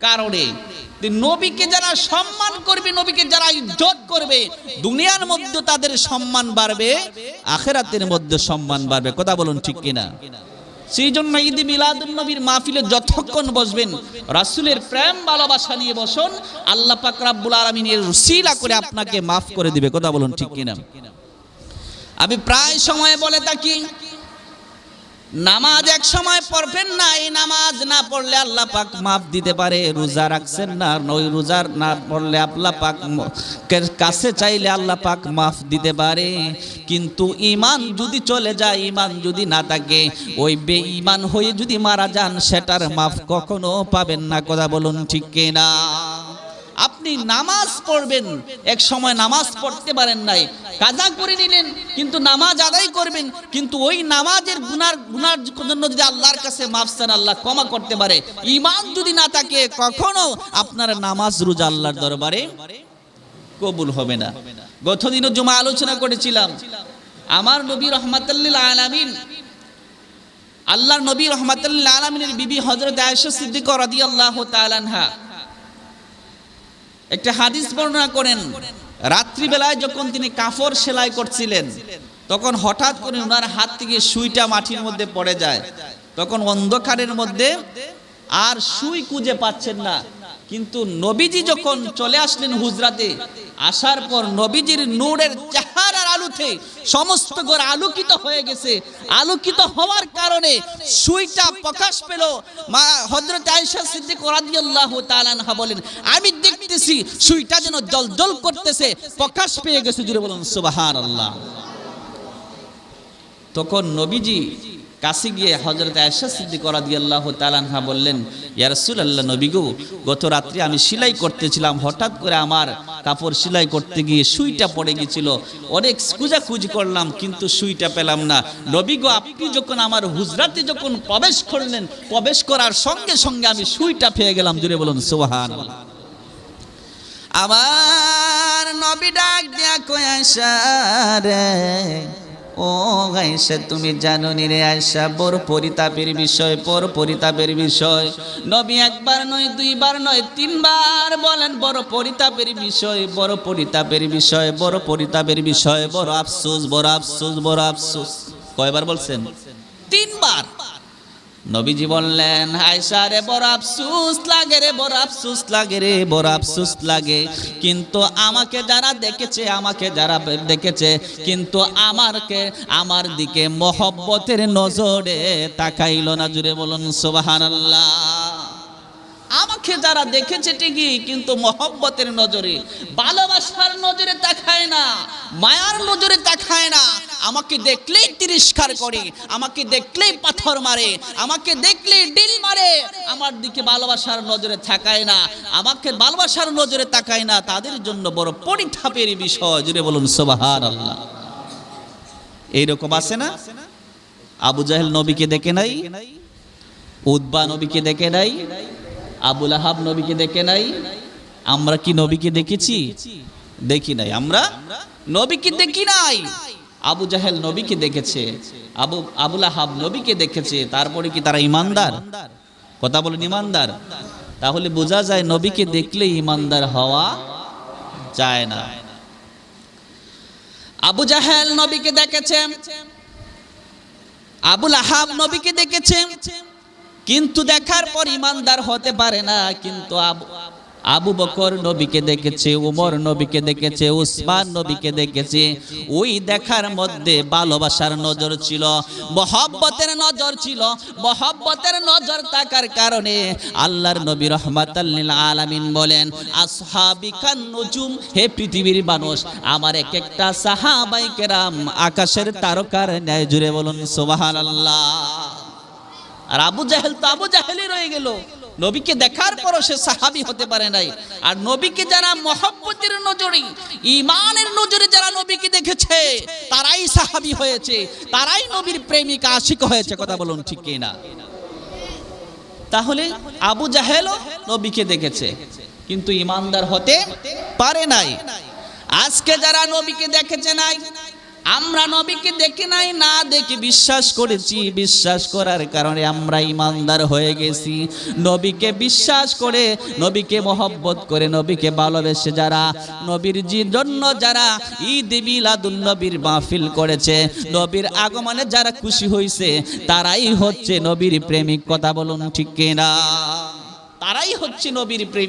কারণে নবীকে যারা সম্মান করবে, নবীকে যারা ইজ্জত করবে, দুনিয়ার মধ্যে তাদের সম্মান বাড়বে, আখেরাতের মধ্যে সম্মান বাড়বে। কথা বলুন ঠিক কিনা? সেই জন্য ঈদ মিলাদুল নবীর মাহফিলে যতক্ষণ বসবেন, রাসূলের প্রেম, ভালোবাসা নিয়ে বসুন, আল্লাহ পাক রাব্বুল আলামিনের করে আপনাকে মাফ করে দিবে। কথা বলুন ঠিক কিনা? আমি প্রায় সময় বলে থাকি নামাজ এক সময় পড়বেন না, এই নামাজ না পড়লে আল্লাহ পাক মাফ দিতে পারে, রোজা রাখছেন না, ওই রোজা না পড়লে আল্লাহ পাক কাছে চাইলে আল্লাহ পাক মাফ দিতে পারে। কিন্তু ইমান যদি চলে যায় ইমান যদি না থাকে, ওই বেঈমান হয়ে যদি মারা যান, সেটার মাফ কখনো পাবেন না, কথা বলুন ঠিক কিনা? আপনি নামাজ পড়বেন। এক সময় নামাজ পড়তে পারেন নাই। কাজা করে নিলেন, কিন্তু নামাজ আদায় করবেন। কিন্তু ওই নামাজের গুনার গুনার জন্য যদি আল্লাহর কাছে মাফ চান, আল্লাহ ক্ষমা করতে পারে। ইমান যদি না থাকে, কখনো আপনার নামাজ রোজা আল্লাহর দরবারে কবুল হবে না। গত দিনও জমা আলোচনা করেছিলাম। আমার নবী রহমাতাল্লিল আলামিন, আল্লাহর নবী রহমাতাল্লিল আলামিনের বিবি হযরত আয়েশা সিদ্দিকা রাদিয়াল্লাহু তাআলা আনহা একটা হাদিস বর্ণনা করেন, রাত্রিবেলায় যখন তিনি কাফর সেলাই করছিলেন, তখন হঠাৎ করে ওনার হাত থেকে সুইটা মাটির মধ্যে পড়ে যায়। তখন অন্ধকারের মধ্যে আর সুই খুঁজে পাচ্ছেন না। কিন্তু নবীজি যখন চলে আসলেন হুজরাতে, আসার পর নবীজির নূরের চেহারার আলোতে সমস্ত ঘর আলোকিত হয়ে গেছে। আলোকিত হওয়ার কারণে সুইটা প্রকাশ পেল। মা হযরত আয়েশা সিদ্দিক রাদিয়াল্লাহু তাআলা বলেন, আমি দেখতেছি সুইটা যেন জলজল করতেছে, প্রকাশ পেয়ে গেছে, জুড়ে বলুন, সুবহানাল্লাহ। তখন নবীজি কাছে গিয়ে হজরত আয়সা সিদ্দিক রাদিয়াল্লাহ তালানহা বললেন, ইয়া রাসূলুল্লাহ নবী গো, গত রাত্রে আমি সেলাই করতেছিলাম, হঠাৎ করে আমার কাপড় সেলাই করতে গিয়ে সুইটা পড়ে গিয়েছিল। অনেক খুঁজাখুঁজি করলাম, কিন্তু সুইটা পেলাম না। নবী গো, আপনি যখন আমার হুজরাতে যখন প্রবেশ করলেন, প্রবেশ করার সঙ্গে সঙ্গে আমি সুইটা পেয়ে গেলাম, জুড়ে বলুন, সুবহানাল্লাহ। আবার নবী ডাক দিয়া কয় আয়সা রে, ও আয়সা তুমি জানো নি রে আয়সা বড় পরিতাপের বিষয়, বড় পরিতাপের বিষয়। নবী একবার নয়, দুইবার নয়, তিনবার বলেন, বড় পরিতাপের বিষয়, বড় পরিতাপের বিষয়, বড় পরিতাপের বিষয়, বড় আফসোস বড় আফসোস বড় আফসোস। কয়বার বলছেন? তিনবার। নবীজি বললেন আয়সা রে, বড় আফসুস লাগে রে, বড় আফসুস লাগে রে, বড় আফসুস লাগে। কিন্তু আমাকে যারা দেখেছে, আমাকে যারা দেখেছে, কিন্তু আমারকে, আমার দিকে মহব্বতের নজরে তাকাইল না। জুড়ে বলুন, সুবহানাল্লাহ। আমাকে যারা দেখেছে ঠিকই, কিন্তু মহব্বতের নজরে, ভালোবাসার নজরে তাকায় না, মায়ার নজরে তাকায় না। আমাকে দেখলেই তিরস্কার করে, আমাকে দেখলেই পাথর মারে, আমাকে দেখলেই ডিল মারে। আমার দিকে ভালোবাসার নজরে তাকায় না, আমাকে ভালোবাসার নজরে তাকায় না, তাদের জন্য বড় পরিতাপের বিষয়। জুড়ে বলুন সোবাহার আল্লাহ এইরকম আছে না? আবু জাহেল নবীকে দেখে নাই উদ্বা নবীকে দেখে নাই, আবুল আহাব নবীকে দেখে নাই, আমরা কি নবীকে দেখেছি? দেখি নাই। আমরা নবীকে দেখি নাই। আবু জাহেল নবীকে দেখেছে, আবু আবুল আহাব নবীকে দেখেছে, তারপরে কি তারা ইমানদার? কথা বলেন ইমানদার। তাহলে বোঝা যায় নবীকে দেখলে ইমানদার হওয়া যায় না। আবু জাহেল নবীকে দেখেছে আবুল আহাব নবীকে দেখেছে, কিন্তু দেখার পর ইমানদার হতে পারে না, কিন্তু আবু বকর নবীকে দেখেছে, উমর নবীকে দেখেছে, উসমান নবীকে দেখেছে। ওই দেখার মধ্যে ভালোবাসার নজর ছিল, মহব্বতের নজর ছিল, মহব্বতের নজর থাকার কারণে আল্লাহর নবী রহমাতাল্লিল আলামিন বলেন আসহাবিকান নুজুম হে পৃথিবীর মানুষ, আমার এক একটা সাহাবাই কেরাম আকাশের তারকার ন্যায় জুড়ে বলুন, সুবহানাল্লাহ। আর আবু জাহেল তো আবু জাহেলই রয়ে গেল। নবীকে দেখার পরও সে সাহাবি হতে পারে নাই। আর নবীকে যারা মহব্বতের নজরে ইমানের নজরে যারা নবীকে দেখেছে, তারাই সাহাবি হয়েছে, তারাই নবীর প্রেমিকা, আশিক হয়েছে, কথা বলুন ঠিক কি না তাহলে আবু জাহেলও নবীকে দেখেছে, কিন্তু ইমানদার হতে পারে নাই। আজকে যারা নবীকে দেখেছে নাই আমরা নবীকে দেখি নাই, না দেখে, বিশ্বাস করেছি। বিশ্বাস করার কারণে আমরা ইমানদার হয়ে গেছি। নবীকে বিশ্বাস করে, নবীকে মহব্বত করে, নবীকে ভালোবেসে যারা, নবীর জন্য যারা ঈদ মিলাদুল নবীর মাহফিল করেছে, নবীর আগমনে যারা খুশি হয়েছে তারাই হচ্ছে নবীর প্রেমিক। কথা বলুন ঠিক কিনা? তারাই হচ্ছে নবীর প্রেমিক।